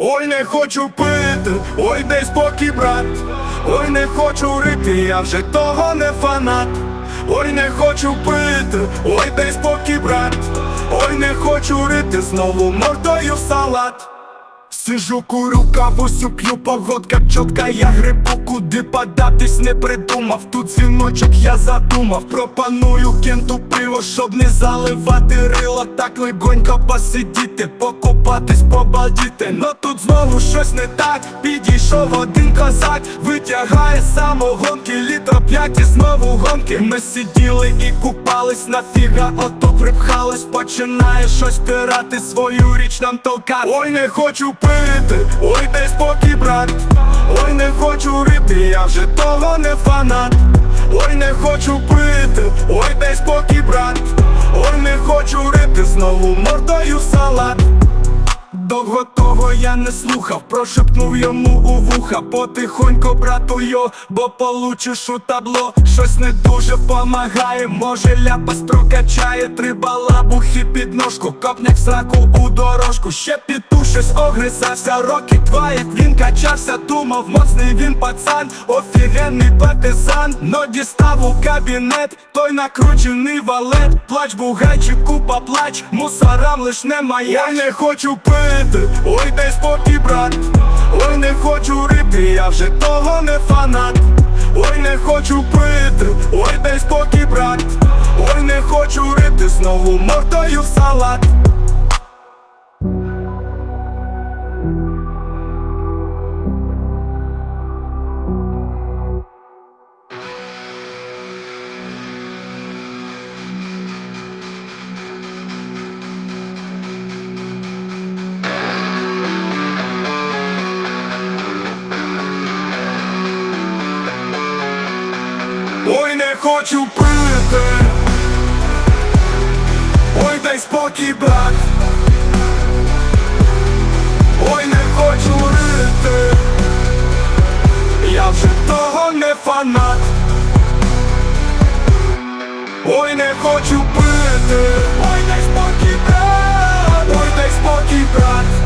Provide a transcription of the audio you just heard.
Ой, не хочу пити, ой, дай спокій, брат. Ой, не хочу рити, я вже того не фанат. Ой, не хочу пити, ой, дай спокій, брат. Ой, не хочу рити, знову мордою салат. Сижу, курю кавусю, п'ю погодка чотка, я грибу, куди податись не придумав. Тут дзвіночок я задумав, пропоную кенту пиво, щоб не заливати рило, так легонько посидіти, покупатись, побалдіти. Но тут знову щось не так, підійшов один козак, витягає самогонки, літро п'ять і знову гонки. Ми сиділи і купались, нафіга ото припхались, починає щось тирати, свою річ нам толкати. Ой, не хочу пити, ой, дай спокій, брат. Ой, не хочу рити, я вже того не фанат. Ой, не хочу пити, ой, дай спокій, брат. Ой, не хочу рити, знову мордою салат. Довго того я не слухав, прошепнув йому у вуха Потихонько, брату йо, бо получиш у табло. Щось не дуже помагає, може ляпас прокачає. Три балабухи під ножку, копняк сраку у дорожку. Ще піду щось огризався, роки два, як він качався Думав, моцний він пацан, офігенний партизан. Но дістав у кабінет, той накручений валет. Плач бугайчик, купа плач, мусорам лиш немає. Я не хочу пити, ой, дай спокій, брат. Ой, не хочу рити, я вже того не фанат. Ой, не хочу пити, ой, дай спокій, брат. Ой, не хочу рити, знову мордою в салат хочу пити. Ой, дай спокій, брат. Ой, не хочу рити. Я вже того не фанат. Ой, не хочу пити. Ой, дай спокій, брат. Ой, дай спокій, брат